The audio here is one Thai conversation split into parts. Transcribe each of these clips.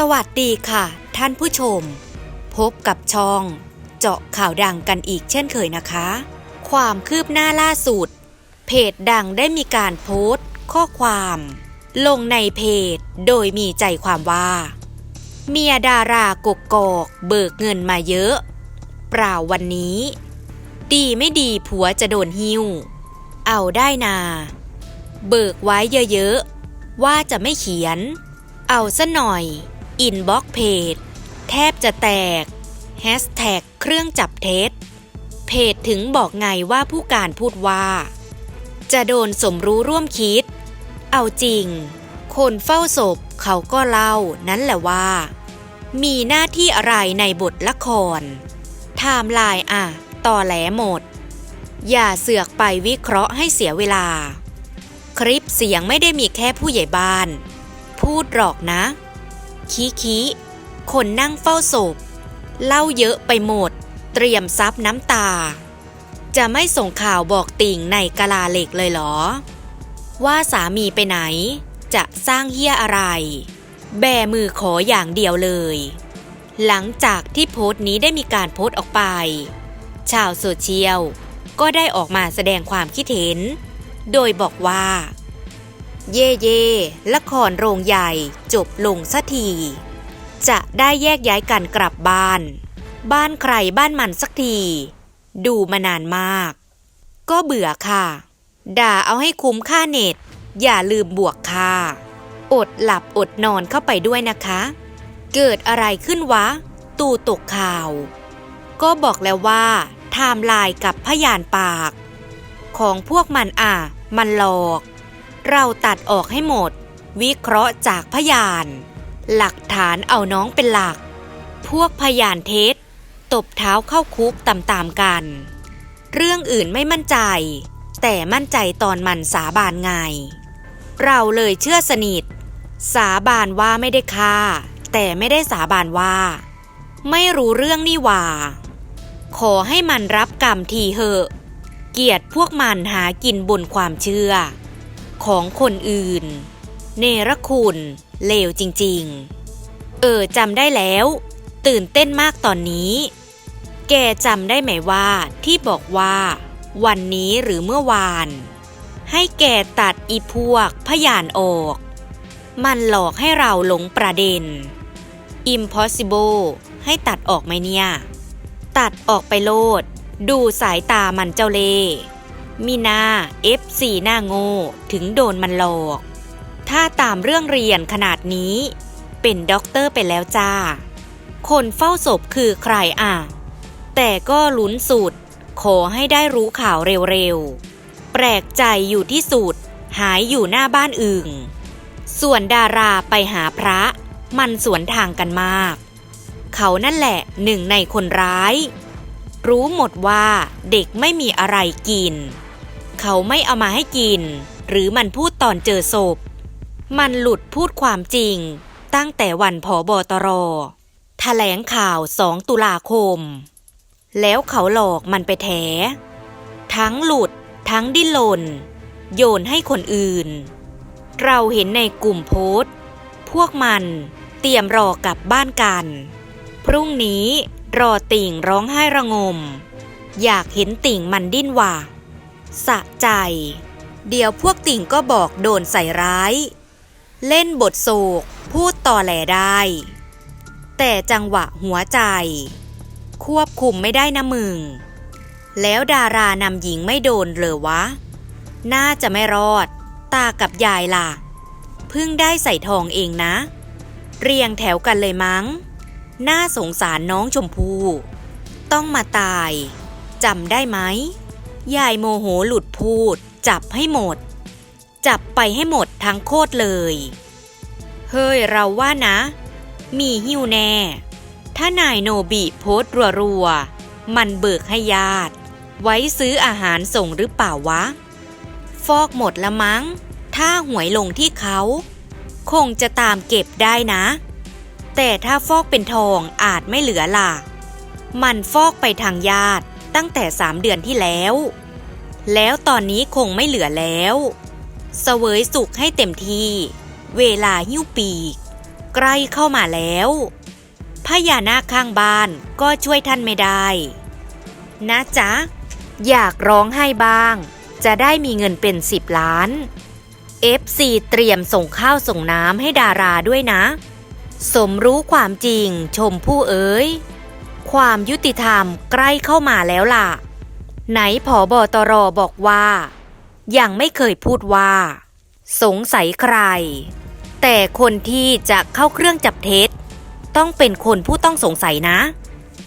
สวัสดีค่ะ ท่านผู้ชม พบกับช่อง เจาะข่าวดังกันอีกเช่นเคยนะคะ ความคืบหน้าล่าสุด เพจดังได้มีการโพสต์ ข้อความ ลงในเพจโดยมีใจความว่า เมียดารากกกอกเบิกเงินมาเยอะ เปล่าวันนี้ ดีไม่ดีผัวจะโดนหิ้ว เอาได้นา เบิกไว้เยอะๆ ว่าจะไม่เขียน เอาซะหน่อย อินบ็อกเพจแทบจะแตกแฮชแท็กเครื่องจับเท็จ เพจถึงบอกไงว่าผู้การพูดว่า จะโดนสมรู้ร่วมคิด เอาจริง คนเฝ้าศพเขาก็เล่านั้นแหละว่า มีหน้าที่อะไรในบทละครไทม์ไลน์อะต่อแหลหมด อย่าเสือกไปวิเคราะห์ให้เสียเวลา คลิปเสียงไม่ได้มีแค่ผู้ใหญ่บ้าน พูดหรอกนะ คิคิคนนั่งเฝ้าศพเล่าเยอะไปหมด เตรียมซับน้ำตา จะไม่ส่งข่าวบอกติ่งในกะลาเหล็กเลยเหรอ ว่าสามีไปไหน จะสร้างเฮี้ยอะไร แบมือขออย่างเดียวเลย หลังจากที่โพสต์นี้ได้มีการโพสต์ออกไป ชาวโซเชียลก็ได้ออกมาแสดงความคิดเห็น โดยบอกว่า เย่เย่ละครโรงใหญ่จบลงสักที จะได้แยกย้ายกันกลับบ้าน บ้านใครบ้านมันสักที ดูมานานมาก ก็เบื่อค่ะ ด่าเอาให้คุ้มค่าเน็ต อย่าลืมบวกค่า อดหลับอดนอนเข้าไปด้วยนะคะ เกิดอะไรขึ้นวะ ตูตกข่าว ก็บอกแล้วว่าไทม์ไลน์กับพยานปาก ของพวกมันอะ มันหลอก เราตัดออกให้หมด วิเคราะห์จากพยาน หลักฐานเอาน้องเป็นหลัก พวกพยานเท็จ ตบเท้าเข้าคุกตามๆกัน เรื่องอื่นไม่มั่นใจ แต่มั่นใจตอนมันสาบานไง เราเลยเชื่อสนิท สาบานว่าไม่ได้ฆ่า แต่ไม่ได้สาบานว่า ไม่รู้เรื่องนี่ว่า ขอให้มันรับกรรมทีเหอะเกียรติพวกมันหากินบนความเชื่อ ของคนอื่น เนรคุณเลวจริงๆ เออจำได้แล้ว ตื่นเต้นมากตอนนี้ แกจำได้ไหมว่าที่บอกว่า วันนี้หรือเมื่อวาน ให้แกตัดอีพวกพยานออก มันหลอกให้เราหลงประเด็น impossible ให้ตัดออกไหมเนี่ย ตัดออกไปโลด ดูสายตามันเจ้าเล่ มีหน้า F4 หน้าโง่ถึงโดนมันหลอก ถ้าตามเรื่องเรียนขนาดนี้ เป็นด็อกเตอร์ไปแล้วจ้า คนเฝ้าศพคือใครอะ แต่ก็ลุ้นสุด ขอให้ได้รู้ข่าวเร็วๆ แปลกใจอยู่ที่สุด หายอยู่หน้าบ้านอึ่ง ส่วนดาราไปหาพระ มันสวนทางกันมาก เขานั่นแหละหนึ่งในคนร้ายรู้หมดว่าเด็กไม่มีอะไรกิน เขาไม่เอามาให้กิน หรือมันพูดตอนเจอศพ มันหลุดพูดความจริง ตั้งแต่วันผอบอตรแถลงข่าวสองตุลาคม แล้วเขาหลอกมันไปแถ ทั้งหลุด ทั้งดิ้นรนโยนให้คนอื่น เราเห็นในกลุ่มโพสต์ พวกมันเตรียมรอกลับบ้านกัน พรุ่งนี้รอติ่งร้องไห้ระงม อยากเห็นติ่งมันดิ้นว่า สะใจ เดี๋ยวพวกติ่งก็บอกโดนใส่ร้าย เล่นบทโศก พูดต่อแหลได้ แต่จังหวะหัวใจ ควบคุมไม่ได้นะมึง แล้วดารานำหญิงไม่โดนเหรอวะ น่าจะไม่รอด ตากับยายล่ะ เพิ่งได้ใส่ทองเองนะ เรียงแถวกันเลยมั้ง น่าสงสารน้องชมพู่ต้องมาตายจำได้ไหม ยายโมโหหลุดพูด จับให้หมด จับไปให้หมดทั้งโคตรเลย เฮ้ยเราว่านะ มีหิวแน่ ถ้านายโนบิโพสรัวๆ มันเบิกให้ญาติ ไว้ซื้ออาหารส่งหรือเปล่าวะ ฟอกหมดละมั้ง ถ้าหวยลงที่เขา คงจะตามเก็บได้นะ แต่ถ้าฟอกเป็นทองอาจไม่เหลือล่ะ มันฟอกไปทางญาติ ตั้งแต่สามเดือนที่แล้ว แล้วตอนนี้คงไม่เหลือแล้วเสวยสุขให้เต็มที่ เวลาหิ้วปีก ใกล้เข้ามาแล้วพญานาคข้างบ้านก็ช่วยท่านไม่ได้ นะจ๊ะ อยากร้องไห้บ้าง จะได้มีเงินเป็นสิบล้าน FC เตรียมส่งข้าวส่งน้ำให้ดาราด้วยนะ สมรู้ความจริงชมผู้เอ๋ย ความยุติธรรมใกล้เข้ามาแล้วล่ะ ไหนผอบอตรบอกว่า ยังไม่เคยพูดว่า สงสัยใคร แต่คนที่จะเข้าเครื่องจับเท็จ ต้องเป็นคนผู้ต้องสงสัยนะ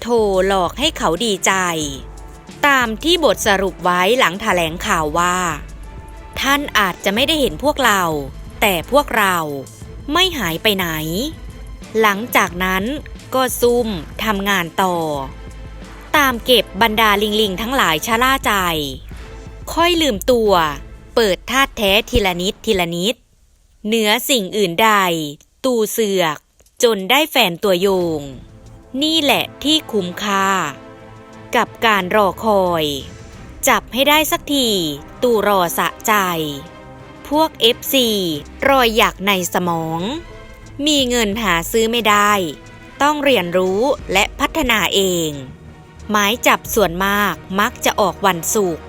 โทรหลอกให้เขาดีใจ ตามที่บทสรุปไว้หลังแถลงข่าวว่า ท่านอาจจะไม่ได้เห็นพวกเรา แต่พวกเราไม่หายไปไหน หลังจากนั้น ก็ซุ่มทำงานต่อ ตามเก็บบรรดาลิงลิงทั้งหลายชะล่าใจ ค่อยลืมตัว เปิดธาตุแท้ทีละนิดทีละนิด เหนือสิ่งอื่นใด ตูเสือก จนได้แฟนตัวโยง นี่แหละที่คุ้มค่า กับการรอคอย จับให้ได้สักที ตูรอสะใจ พวก FC รอยอยากในสมองมีเงินหาซื้อไม่ได้ ต้องเรียนรู้และพัฒนาเอง หมายจับส่วนมากมักจะออกวันศุกร์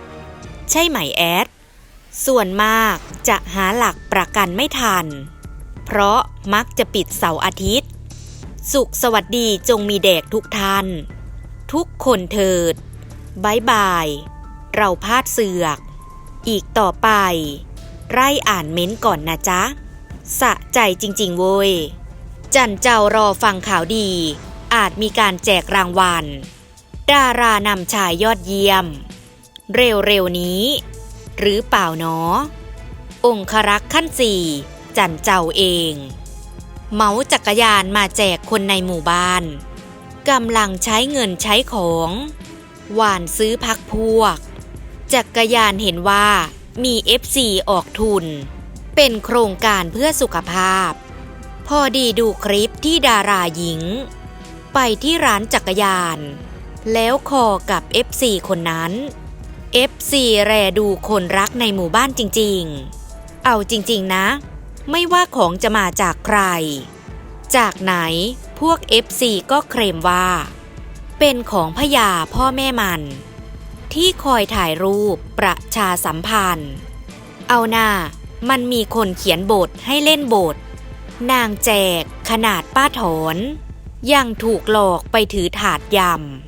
ใช่ไหมแอด ส่วนมากจะหาหลักประกันไม่ทัน เพราะมักจะปิดเสาร์อาทิตย์ สุขสวัสดีจงมีแดกทุกท่าน ทุกคนเถิดบายบาย เราพาดเสือก อีกต่อไป ไร่อ่านเม้นต์ก่อนนะจ๊ะ สะใจจริง ๆ โว้ย จันเจ้ารอฟังข่าวดี อาจมีการแจกรางวัล ดารานำชายยอดเยี่ยม เร็วๆนี้ หรือเปล่าเนาะองครักษ์ขั้นสี่จันเจ้าเอง เมาจักรยานมาแจกคนในหมู่บ้านกำลังใช้เงินใช้ของ หวานซื้อพักพวก จักรยานเห็นว่ามี FC ออกทุน เป็นโครงการเพื่อสุขภาพ พอดีดูคลิปที่ดาราหญิง ไปที่ร้านจักรยาน แล้วคอกับ FC คนนั้น FC แรดูคนรักในหมู่บ้านจริงๆ เอาจริงๆนะ ไม่ว่าของจะมาจากใคร จากไหนพวก FC ก็เคลมว่า เป็นของพญาพ่อแม่มัน ที่คอยถ่ายรูปประชาสัมพันธ์ เอาหน้ามันมีคนเขียนบทให้เล่นบท นางแจก ขนาดป้าถอนยังถูกหลอกไปถือถาดย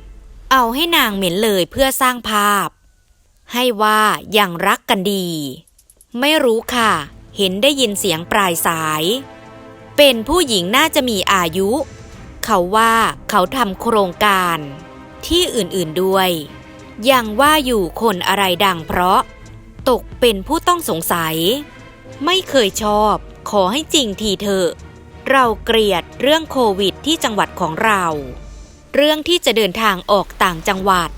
ำ เอาให้นางเหม็นเลยเพื่อสร้างภาพ ให้ว่ายังรักกันดี ไม่รู้ค่ะ เห็นได้ยินเสียงปลายสาย เป็นผู้หญิงน่าจะมีอายุ เขาว่าเขาทำโครงการ ที่อื่นๆด้วย ยังว่าอยู่คนอะไรดังเพราะ ตกเป็นผู้ต้องสงสัย ไม่เคยชอบ ขอให้จริงทีเถอะ เราเกลียดเรื่องโควิดที่จังหวัดของเรา เรื่องที่จะเดินทางออกต่างจังหวัด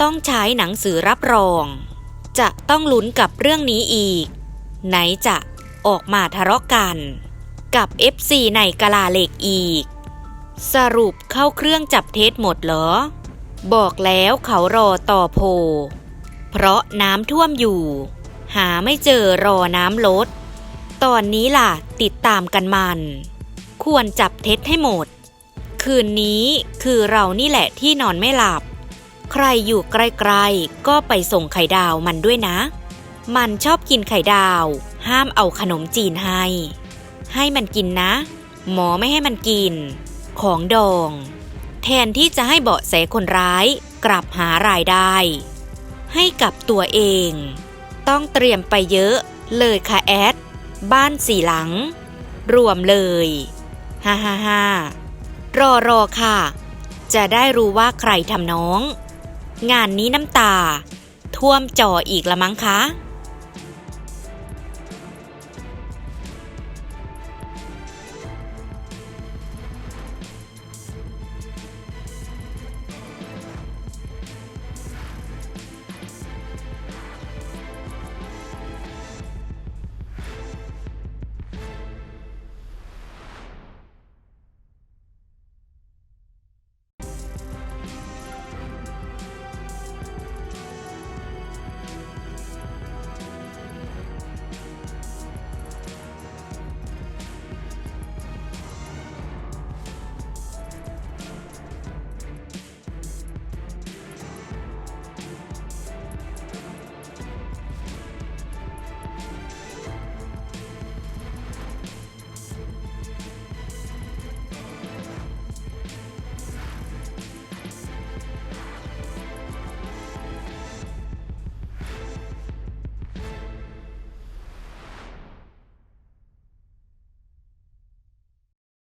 ต้องใช้หนังสือรับรอง จะต้องลุ้นกับเรื่องนี้อีก ไหนจะออกมาทะเลาะกัน กับ FC ในกะลาเหล็กอีก สรุปเข้าเครื่องจับเท็จหมดเหรอ บอกแล้วเขารอต่อโพ เพราะน้ำท่วมอยู่ หาไม่เจอรอน้ำลด ตอนนี้ล่ะ ติดตามกันมัน ควรจับเท็จให้หมด คืนนี้คือเรานี่แหละที่นอนไม่หลับ ใครอยู่ใกล้ๆก็ไปส่งไข่ดาวมันด้วยนะ มันชอบกินไข่ดาว ห้ามเอาขนมจีนให้ ให้มันกินนะ หมอไม่ให้มันกิน ของดอง แทนที่จะให้เบาะแสคนร้าย กลับหารายได้ ให้กับตัวเอง ต้องเตรียมไปเยอะเลยค่ะแอด บ้านสี่หลัง รวมเลยฮ่าฮ่าฮ่ารอรอค่ะ จะได้รู้ว่าใครทำน้อง งานนี้น้ำตา ท่วมจออีกละมั้งคะ